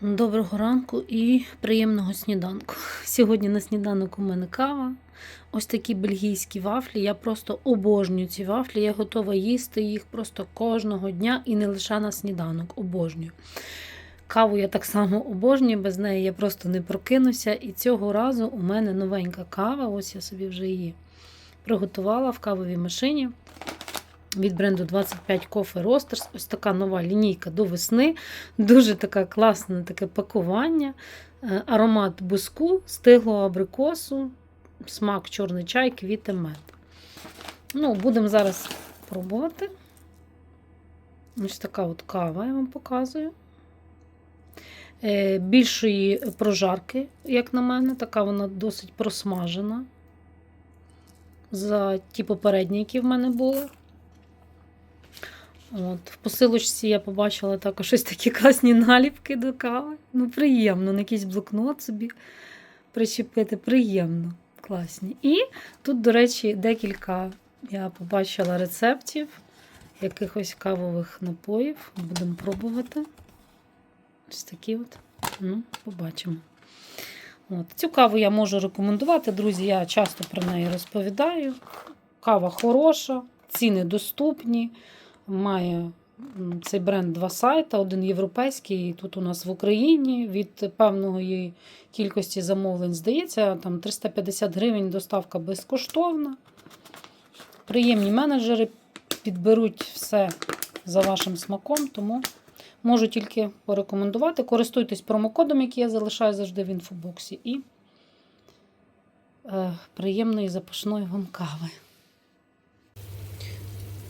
Доброго ранку і приємного сніданку. Сьогодні на сніданок у мене кава. Ось такі бельгійські вафлі. Я просто обожнюю ці вафлі. Я готова їсти їх просто кожного дня і не лише на сніданок. Обожнюю. Каву я так само обожнюю, без неї я просто не прокинуся. І цього разу у мене новенька кава. Ось я собі вже її приготувала в кавовій машині. Від бренду 25 Coffee Roasters. Ось така нова лінійка до весни. Дуже така класне таке пакування. Е, Аромат буску, стиглого абрикосу, смак чорний чай, квіти мед. Ну, будемо зараз пробувати. Ось така от кава я вам показую. Е, Більшої прожарки, як на мене, така вона досить просмажена. За ті попередні, які в мене були. От, В посилочці я побачила також ось такі класні наліпки до кави. Ну, приємно, на якийсь блокнот собі причепити. Приємно, класні. І тут, до речі, декілька я побачила рецептів якихось кавових напоїв. Будемо пробувати. Ось такі от. Ну, побачимо. От. Цю каву я можу рекомендувати, друзі. Я часто про неї розповідаю. Кава хороша, ціни доступні. Має цей бренд два сайти: один європейський, тут у нас в Україні. Від певної кількості замовлень, здається, там 350 гривень доставка безкоштовна. Приємні менеджери підберуть все за вашим смаком, тому можу тільки порекомендувати. Користуйтесь промокодом, який я залишаю завжди в інфобоксі, і е, приємної запашної вам кави.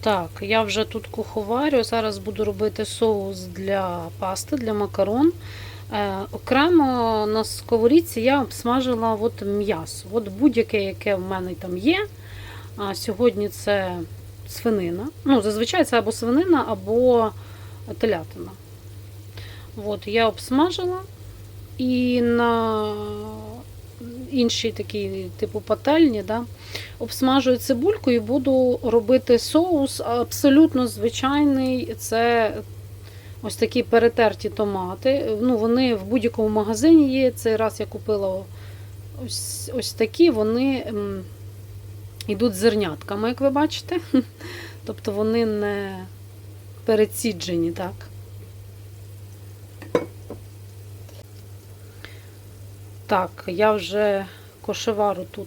Так, я вже тут куховарю. Зараз буду робити соус для пасти, для макарон. Е, окремо на сковорідці я обсмажила от м'ясо. От будь-яке, яке в мене там є. А сьогодні це свинина. Ну, зазвичай це або свинина, або телятина. От, я обсмажила і на іншій такій типу пательні, да, обсмажую цибульку і буду робити соус абсолютно звичайний. Це ось такі перетерті томати. Ну, Вони в будь-якому магазині є. Цей раз я купила ось, ось такі, вони йдуть зернятками, як ви бачите. Тобто вони не переціджені, так. Так, я вже кошевару тут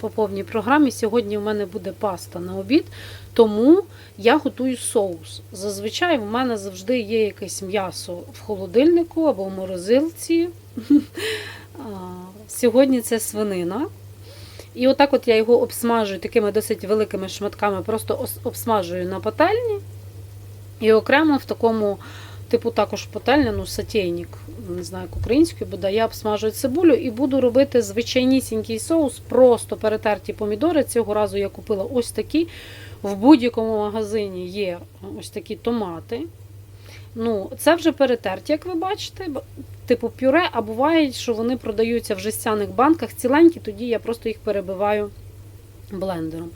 по повній програмі. Сьогодні в мене буде паста на обід, тому я готую соус. Зазвичай в мене завжди є якесь м'ясо в холодильнику або в морозилці. Сьогодні це свинина. І отак от я його обсмажую такими досить великими шматками, просто обсмажую на пательні. І окремо в такому, типу, також пательня, ну, сатейник, не знаю, як українською буде, я обсмажую цибулю і буду робити звичайнісінький соус, просто перетерті помідори. Цього разу я купила ось такі. В будь-якому магазині є ось такі томати. Ну, Це вже перетерті, як ви бачите, типу пюре, а буває, що вони продаються в жестяних банках ціленькі, тоді я просто їх перебиваю блендером.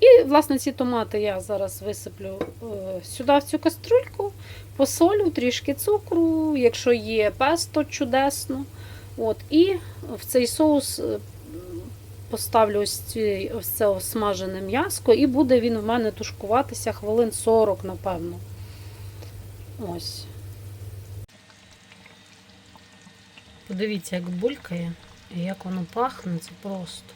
І, власне, ці томати я зараз висиплю е, сюди в цю каструльку, посолю, трішки цукру, якщо є песто чудесно. От, І в цей соус е, поставлю ось, це осмажене м'яско, і буде він в мене тушкуватися хвилин 40, напевно. Ось. Подивіться, як булькає і як воно пахне, це просто.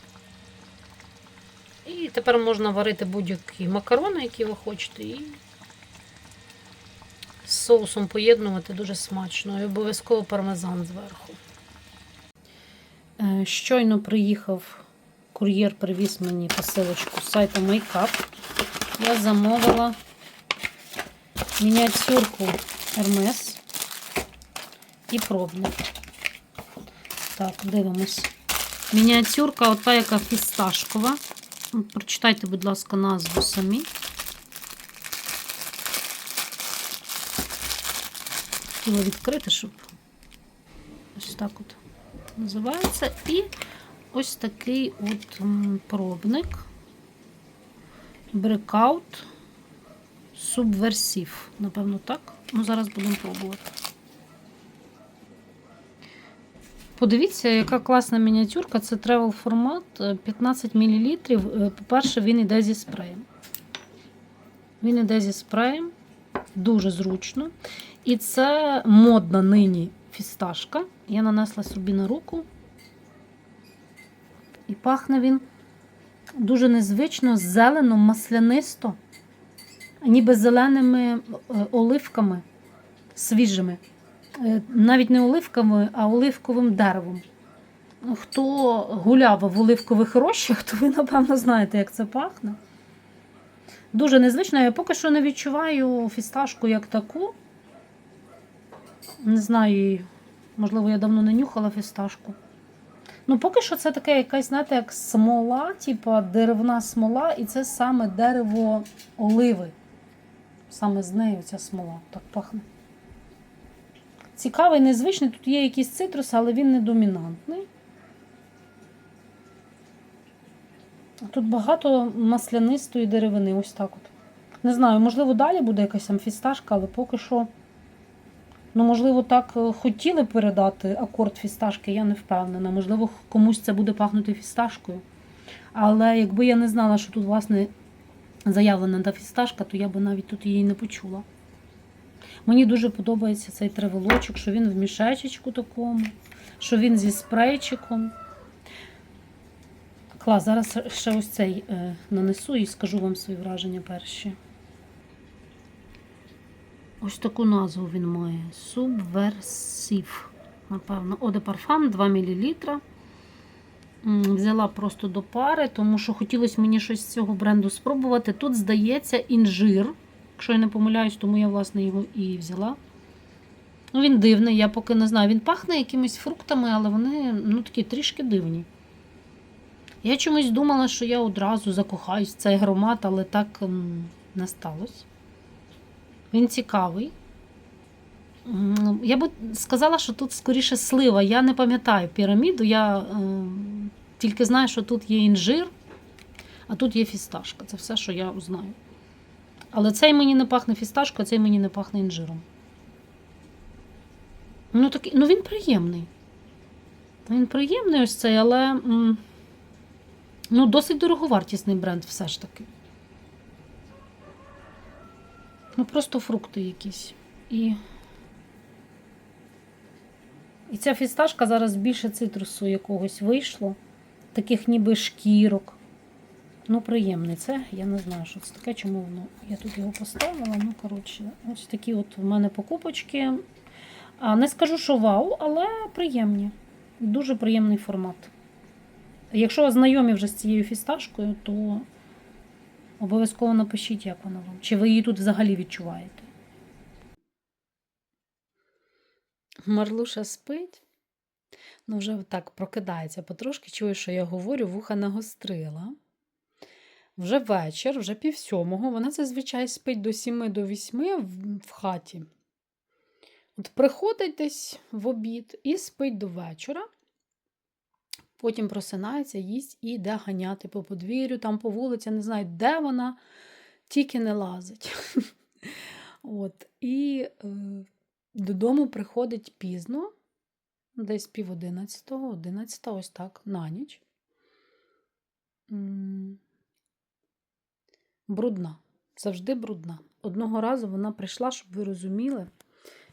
І тепер можна варити будь-які макарони, які ви хочете, і соусом поєднувати дуже смачно. І обов'язково пармезан зверху. Е, Щойно приїхав кур'єр, привіз мені посилочку з сайту Makeup. Я замовила мініатюрку Hermes і пробник. Так, дивимось. Мініатюрка, ота, яка фісташкова. Прочитайте, будь ласка, назву самі. Хотіла відкрити, щоб ось так от називається. І ось такий от пробник. Breakout Subversive. Напевно, так. Ну, зараз будемо пробувати. Подивіться, яка класна мініатюрка. Це travel формат е, 15 мл. По-перше, він іде зі спреєм. Він іде зі спреєм, дуже зручно. І це модна нині фісташка. Я нанесла собі на руку. І пахне він дуже незвично, зелено, маслянисто, ніби зеленими е, оливками свіжими. Е, Навіть не оливками, а оливковим деревом. Хто гуляв в оливкових рощах, то ви, напевно, знаєте, як це пахне. Дуже незвично. Я поки що не відчуваю фісташку як таку. Не знаю, її. можливо, я давно не нюхала фісташку. Ну, поки що це таке якась, знаєте, як смола, типа деревна смола, і це саме дерево оливи. Саме з нею ця смола так пахне. Цікавий, незвичний. Тут є якийсь цитрус, але він не домінантний. Тут багато маслянистої деревини, ось так от. Не знаю, можливо, далі буде якась амфісташка, але поки що. Ну, можливо, так е, хотіли передати акорд фісташки, я не впевнена. Можливо, комусь це буде пахнути фісташкою. Але якби я не знала, що тут, власне, заявлена та фісташка, то я би навіть тут її не почула. Мені дуже подобається цей тревелочок, що він в мішечечку такому, що він зі спрейчиком. Клас, зараз ще ось цей е, нанесу і скажу вам свої враження перші. Ось таку назву він має. Субверсив. Напевно, de Parfum 2 мл. Взяла просто до пари, тому що хотілося мені щось з цього бренду спробувати. Тут, здається, інжир. Якщо я не помиляюсь, тому я, власне, його і взяла. Ну, Він дивний, я поки не знаю. Він пахне якимись фруктами, але вони ну, такі трішки дивні. Я чомусь думала, що я одразу закохаюсь в цей аромат, але так не сталося. Він цікавий. Я би сказала, що тут скоріше слива. Я не пам'ятаю піраміду. Я е, тільки знаю, що тут є інжир, а тут є фісташка. Це все, що я знаю. Але цей мені не пахне фісташкою, а цей мені не пахне інжиром. Ну, такий, ну він приємний. Він приємний ось цей, але ну, досить дороговартісний бренд все ж таки. Ну, просто фрукти якісь. І, і ця фісташка зараз більше цитрусу якогось вийшло. Таких ніби шкірок. Ну, приємний це. Я не знаю, що це таке, чому воно. Я тут його поставила. Ну, коротше, ось такі от в мене покупочки. А, не скажу, що вау, але приємні. Дуже приємний формат. Якщо знайомі вже з цією фісташкою, то обов'язково напишіть, як вона вам. Чи ви її тут взагалі відчуваєте? Марлуша спить. Ну, вже так прокидається потрошки, чує, що я говорю, вуха нагострила. Вже вечір, вже пів сьомого. Вона зазвичай спить до 7 до 8 в, в хаті. От приходить десь в обід і спить до вечора. Потім просинається, їсть і йде ганяти по подвір'ю, там по вулиці, не знаю, де вона, тільки не лазить. От. І е, додому приходить пізно, десь пів одинадцятого, одинадцята, ось так, на ніч. Брудна, завжди брудна. Одного разу вона прийшла, щоб ви розуміли.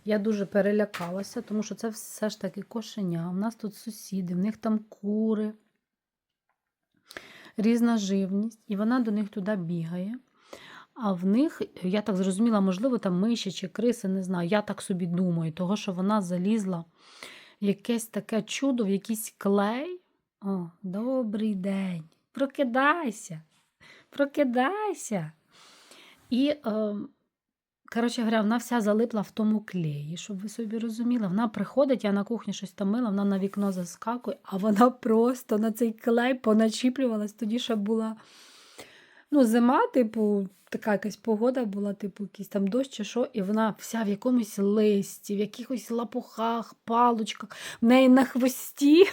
Я дуже перелякалася, тому що це все ж таки кошеня. У нас тут сусіди, в них там кури, різна живність, і вона до них туди бігає. А в них, я так зрозуміла, можливо, там миші чи криси, не знаю. Я так собі думаю, того, що вона залізла якесь таке чудо, в якийсь клей. О, добрий день! Прокидайся! Прокидайся! І. Е, Коротше говоря, вона вся залипла в тому клеї, щоб ви собі розуміли. Вона приходить, я на кухні щось там мила, вона на вікно заскакує, а вона просто на цей клей поначіплювалась. Тоді ще була ну, зима, типу, така якась погода була, типу, якийсь там дощ чи що, і вона вся в якомусь листі, в якихось лапухах, палочках, в неї на хвості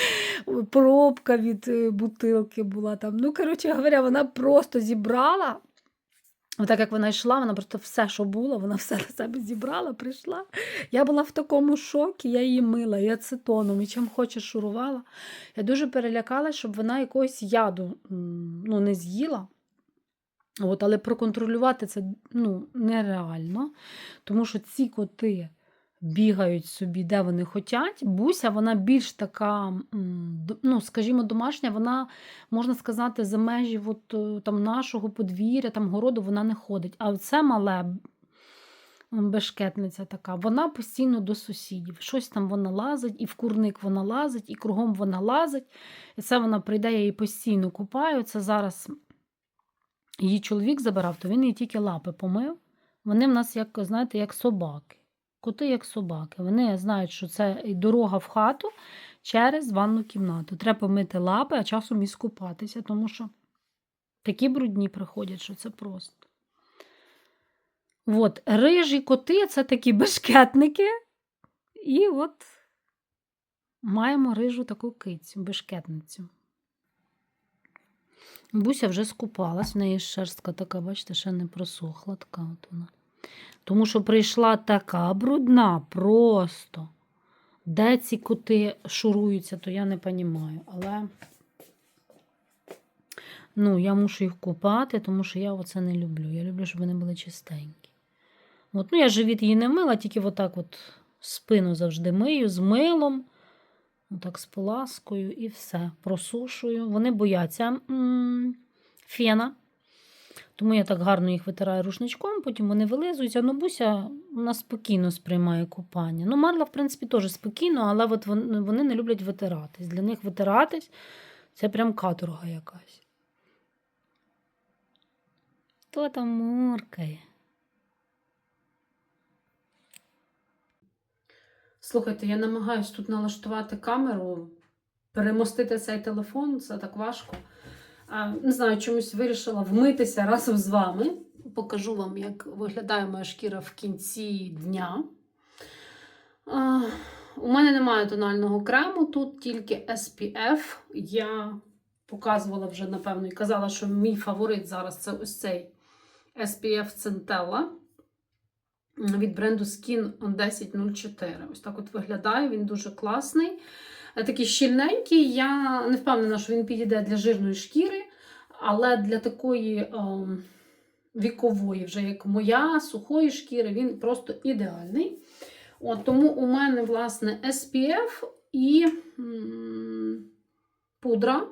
пробка від е, бутилки була там. Ну, коротше говоря, вона просто зібрала Так як вона йшла, вона просто все, що було, вона все на себе зібрала, прийшла. Я була в такому шокі, я її мила, і ацетоном, і чим хочеш шурувала. Я дуже перелякалася, щоб вона якогось яду ну, не з'їла. От, але проконтролювати це ну, нереально, тому що ці коти бігають собі, де вони хочуть. Буся, вона більш така, ну, скажімо, домашня, вона, можна сказати, за межі от, е, там, нашого подвір'я, там, городу вона не ходить. А це мале бешкетниця така, вона постійно до сусідів. Щось там вона лазить, і в курник вона лазить, і кругом вона лазить. І це вона прийде, я її постійно купаю. Це зараз її чоловік забирав, то він їй тільки лапи помив. Вони в нас, як, знаєте, як собаки. Коти як собаки. Вони знають, що це дорога в хату через ванну кімнату. Треба помити лапи, а часом і скупатися, тому що такі брудні приходять, що це просто. От, рижі коти це такі бешкетники. І от маємо рижу таку кицю, бешкетницю. Буся вже скупалась, в неї шерстка така, бачите, ще не просохла. Така от вона. Тому що прийшла така брудна просто. Де ці коти шуруються, то я не розумію. Але ну, я мушу їх купати, тому що я оце не люблю. Я люблю, щоб вони були чистенькі. От, ну, я живіт її не мила, тільки отак от спину завжди мию з милом. Отак з поласкою і все. Просушую. Вони бояться м, фена. Тому я так гарно їх витираю рушничком, потім вони вилизуються. Ну, Буся вона спокійно сприймає купання. Ну, Марла, в принципі, теж спокійно, але от вони не люблять витиратись. Для них витиратись це прям каторга якась. Хто там муркає? Слухайте, я намагаюся тут налаштувати камеру, перемостити цей телефон, це так важко. Не знаю, чомусь вирішила вмитися разом з вами. Покажу вам, як виглядає моя шкіра в кінці дня. У мене немає тонального крему, тут тільки SPF. Я показувала вже, напевно, і казала, що мій фаворит зараз це ось цей SPF Centella від бренду Skin 1004. Ось так от виглядає, він дуже класний. Такий щільненький. Я не впевнена, що він підійде для жирної шкіри, але для такої е, вікової, вже як моя, сухої шкіри, він просто ідеальний. От, тому у мене, власне, SPF і м, пудра.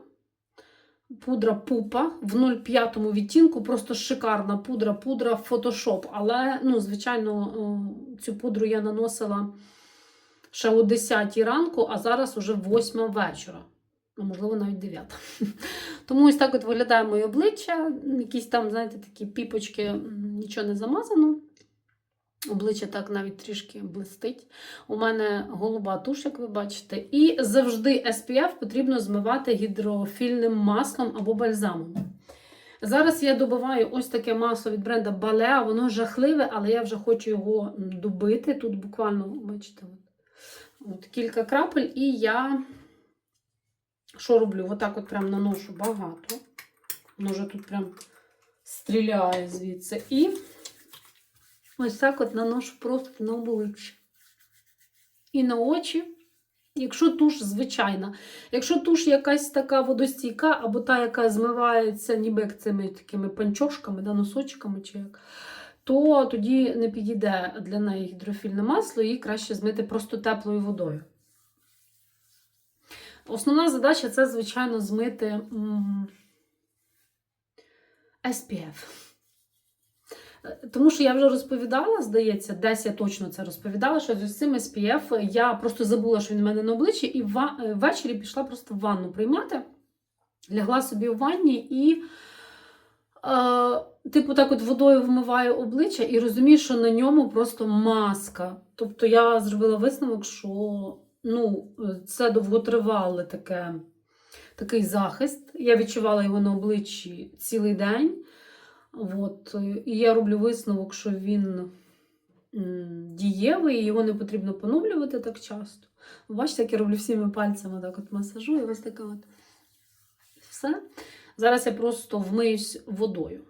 Пудра пупа в 0,5 відтінку, просто шикарна пудра, пудра Photoshop. Але, ну, звичайно, е, цю пудру я наносила ще о 10 ранку, а зараз уже 8 вечора. Ну, можливо, навіть 9. Тому ось так от виглядає моє обличчя. Якісь там, знаєте, такі піпочки, нічого не замазано. Обличчя так навіть трішки блистить. У мене голуба туш, як ви бачите. І завжди SPF потрібно змивати гідрофільним маслом або бальзамом. Зараз я добиваю ось таке масло від бренда Balea. Воно жахливе, але я вже хочу його добити. Тут буквально, бачите, от, кілька крапель, і я що роблю? Отак от прям наношу багато. Воно вже тут прям стріляє звідси. І ось так от наношу просто на обличчя. І на очі. Якщо туш звичайна. Якщо туш якась така водостійка, або та, яка змивається, ніби як цими такими панчошками, да, носочками, чи як, то тоді не підійде для неї гідрофільне масло, її краще змити просто теплою водою. Основна задача це, звичайно, змити SPF. Е, Тому що я вже розповідала, здається, десь я точно це розповідала, що з цим SPF я просто забула, що він у мене на обличчі, і е, ввечері пішла просто в ванну приймати. Лягла собі в ванні і, типу, так от водою вмиваю обличчя і розумію, що на ньому просто маска. Тобто я зробила висновок, що ну, це довготривале таке, такий захист. Я відчувала його на обличчі цілий день. От, і я роблю висновок, що він дієвий, і його не потрібно поновлювати так часто. Бачите, як я роблю всіми пальцями так от масажу, і ось така от. Все. Зараз я просто вмиюсь водою.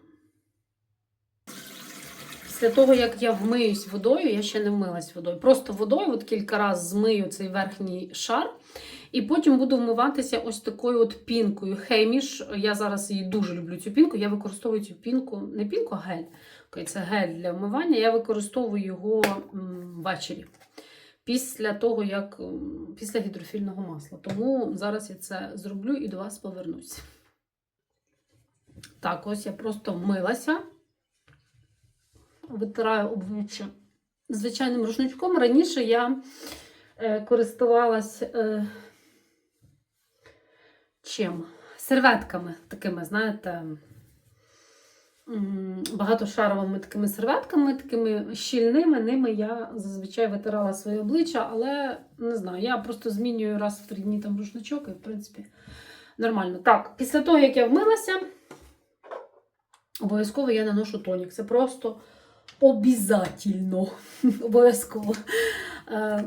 Після того, як я вмиюсь водою, я ще не вмилась водою. Просто водою, от кілька разів змию цей верхній шар, і потім буду вмиватися ось такою от пінкою. Хейміш. Я зараз її дуже люблю цю пінку. Я використовую цю пінку, не пінку, а гель. Це гель для вмивання. Я використовую його ввечері. Після того, як після гідрофільного масла. Тому зараз я це зроблю і до вас повернусь. Так, ось я просто вмилася витираю обличчя звичайним рушничком. Раніше я е, користувалась е, чим? Серветками такими, знаєте, багатошаровими такими серветками, такими щільними. Ними я зазвичай витирала своє обличчя, але не знаю, я просто змінюю раз в три дні там рушничок і, в принципі, нормально. Так, після того, як я вмилася, обов'язково я наношу тонік. Це просто обязательно. Обов'язково. Е,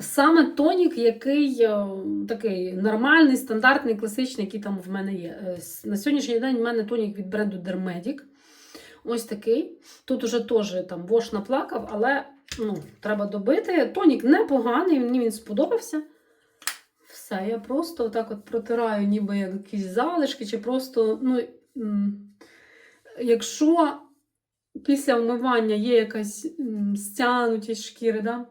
Саме тонік, який е, такий нормальний, стандартний, класичний, який там в мене є. Е, На сьогоднішній день в мене тонік від бренду Dermedic. Ось такий. Тут уже теж там вош наплакав, але ну, треба добити. Тонік непоганий, мені він сподобався. Все, я просто отак от протираю, ніби як якісь залишки, чи просто, ну, якщо після вмивання є якась стянутість шкіри, да?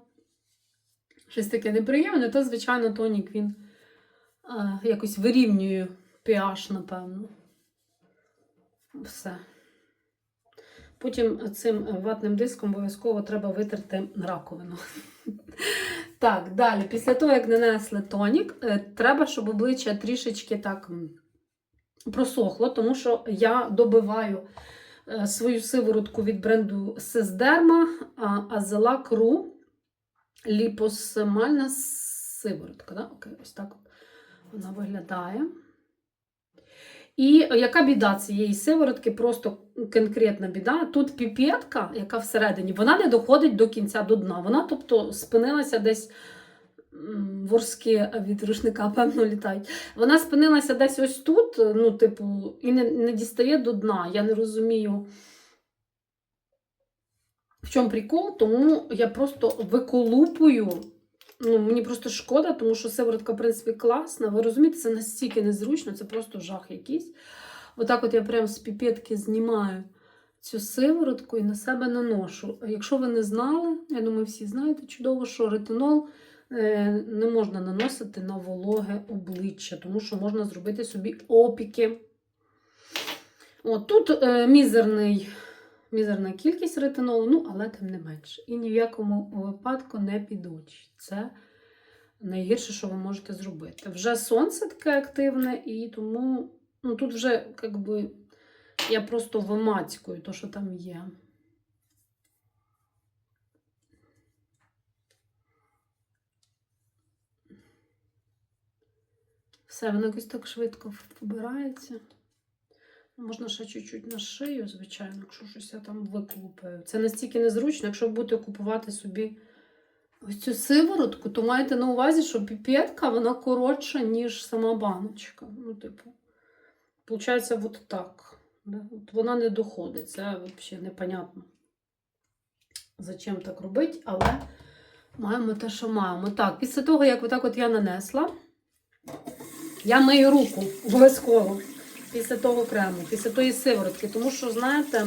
щось таке неприємне, то, звичайно, тонік він а, якось вирівнює pH, напевно. Все. Потім цим ватним диском обов'язково треба витерти раковину. Так, далі, після того, як нанесли тонік, е, треба, щоб обличчя трішечки так просохло, тому що я добиваю е, свою сиворотку від бренду Сесдерма Азела Кру ліпосемальна сиворотка. Да? Окей, ось так вона виглядає. І яка біда цієї сиворотки? Просто конкретна біда. Тут піпетка, яка всередині, вона не доходить до кінця до дна. Вона, тобто, спинилася десь. Ворски від рушника, певно, літають. Вона спинилася десь ось тут, ну, типу, і не, не дістає до дна. Я не розумію, в чому прикол, тому я просто виколупую. Ну, мені просто шкода, тому що сиворотка, в принципі, класна. Ви розумієте, це настільки незручно, це просто жах якийсь. Отак от я прям з піпетки знімаю цю сиворотку і на себе наношу. А Якщо ви не знали, я думаю, всі знаєте чудово, що ретинол не можна наносити на вологе обличчя, тому що можна зробити собі опіки. От, тут е, мізерний, мізерна кількість ретинолу, ну, але тим не менше. І ні в якому випадку не під очі. Це найгірше, що ви можете зробити. Вже сонце таке активне, і тому ну, тут вже як би, я просто вимацькую те, що там є. Все, воно якось так швидко вбирається. Можна ще чуть-чуть на шию, звичайно, якщо щось я там виклупаю. Це настільки незручно, якщо будете купувати собі ось цю сиворотку, то маєте на увазі, що піпетка вона коротша, ніж сама баночка. Ну, типу, виходить, от так. Да? От вона не доходить. Це взагалі непонятно. Зачем так робити, але маємо те, що маємо. Так, після того, як отак от я нанесла, я мию руку обов'язково після того крему, після тої сиворотки. Тому що, знаєте,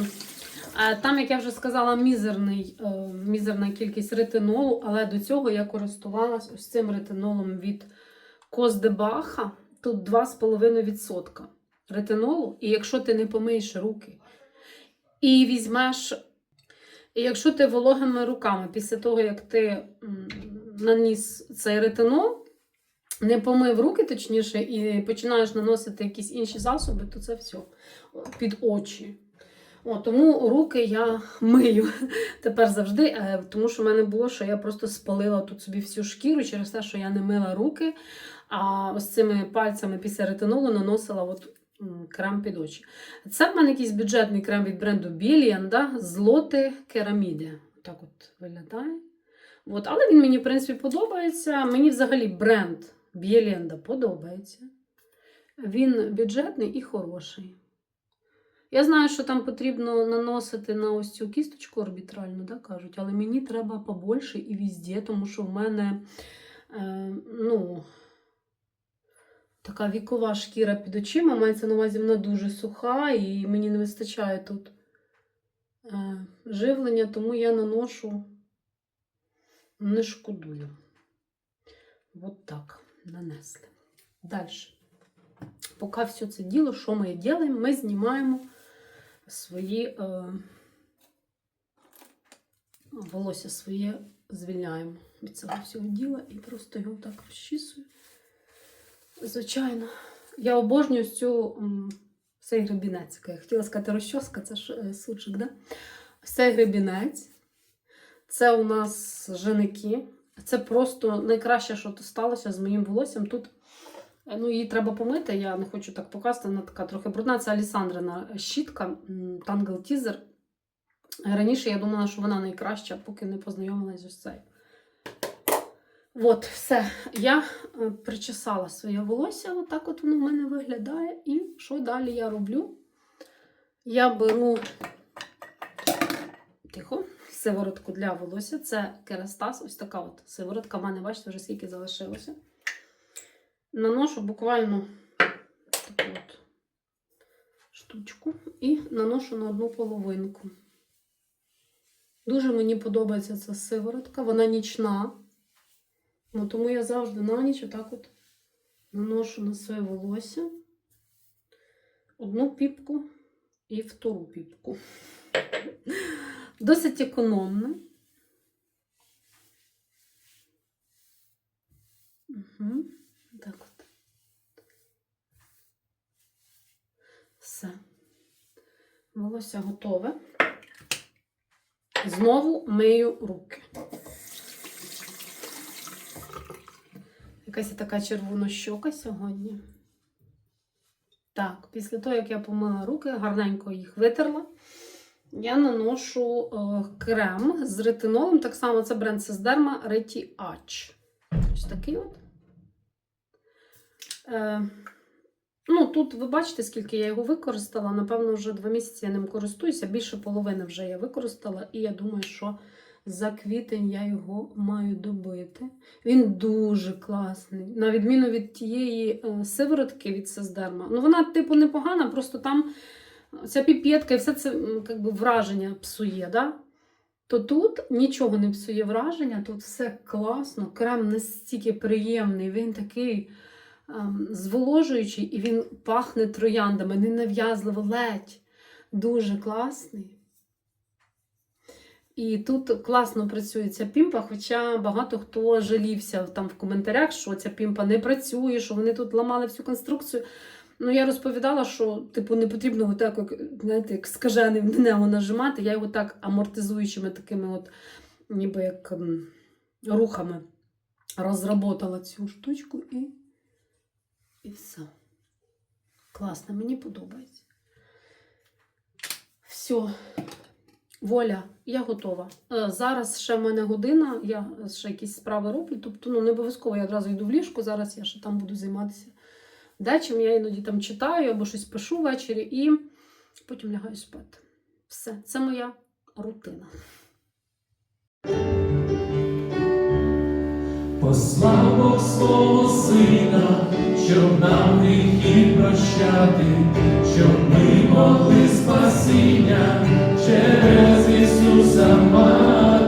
е, там, як я вже сказала, мізерний, е, мізерна кількість ретинолу, але до цього я користувалась ось цим ретинолом від Коздебаха. Тут 2,5% ретинолу. І якщо ти не помиєш руки і візьмеш. І якщо ти вологими руками, після того, як ти наніс цей ретинол, не помив руки, точніше, і починаєш наносити якісь інші засоби, то це все під очі. О, тому руки я мию тепер завжди, е, тому що в мене було, що я просто спалила тут собі всю шкіру через те, що я не мила руки, а ось цими пальцями після ретинолу наносила от, крем під очі. Це в мене якийсь бюджетний крем від бренду Billion, да? злоти кераміди. Так от виглядає. От, але він мені, в принципі, подобається. Мені взагалі бренд Б'єленда подобається. Він бюджетний і хороший. Я знаю, що там потрібно наносити на ось цю кісточку орбітральну, да, кажуть, але мені треба побольше і везде, тому що в мене е, ну, така вікова шкіра під очима, мається на увазі, вона дуже суха, і мені не вистачає тут е, живлення, тому я наношу, не шкодую. От так нанесли. Далі. Поки все це діло, що ми робимо? Ми знімаємо свої е, волосся своє звільняємо від цього всього діла і просто його так розчісую. Звичайно, я обожнюю цю цей гребінець. Я хотіла сказати розчоска, це ж е, сучик, да? Цей гребінець. Це у нас женики. Це просто найкраще, що сталося з моїм волоссям. Тут е, ну, її треба помити, я не хочу так показати, вона така трохи брудна. Це Алісандрина щітка Tangle Teaser. Раніше я думала, що вона найкраща, поки не познайомилася з цією. От, все. Я е, причесала своє волосся, отак от воно в мене виглядає. І що далі я роблю? Я беру тихо, сиворотку для волосся. Це керастас, ось така от сиворотка. В мене, бачите, вже скільки залишилося. Наношу буквально таку от штучку і наношу на одну половинку. Дуже мені подобається ця сиворотка, вона нічна. Ну, тому я завжди на ніч отак от наношу на своє волосся одну піпку і втору піпку. Досить економно. Угу. Так от. Все. Волосся готове. Знову мию руки. Якась така червона щока сьогодні. Так, після того, як я помила руки, гарненько їх витерла, я наношу е, крем з ретинолом. Так само це бренд Сесдерма Reti H. Ось такий от. Е, ну, тут ви бачите, скільки я його використала. Напевно, вже два місяці я ним користуюся. Більше половини вже я використала, і я думаю, що за квітень я його маю добити. Він дуже класний. На відміну від тієї е, сиворотки від Сесдерма. Ну, вона, типу, непогана, просто там ця піпетка і все це м, би, враження псує. Да? То тут нічого не псує враження, тут все класно, крем настільки приємний, він такий ем, зволожуючий і він пахне трояндами, ненав'язливо, ледь. Дуже класний. І тут класно працює ця пімпа, хоча багато хто жалівся там в коментарях, що ця пімпа не працює, що вони тут ламали всю конструкцію. Ну, я розповідала, що типу не потрібно його так, знаєте, як скаженим на нажимати. Я його так амортизуючими такими от, ніби як рухами розработала цю штучку і, і все. Класно, мені подобається. Все. Воля, я готова. Е, Зараз ще в мене година, я ще якісь справи роблю. Тобто, ну, не обов'язково я одразу йду в ліжко, зараз я ще там буду займатися дечим. Я іноді там читаю або щось пишу ввечері і потім лягаю спати. Все, це моя рутина. Послав Бог свого сина, щоб нам гріхи прощати, щоб ми могли спасіння через Ісуса мати.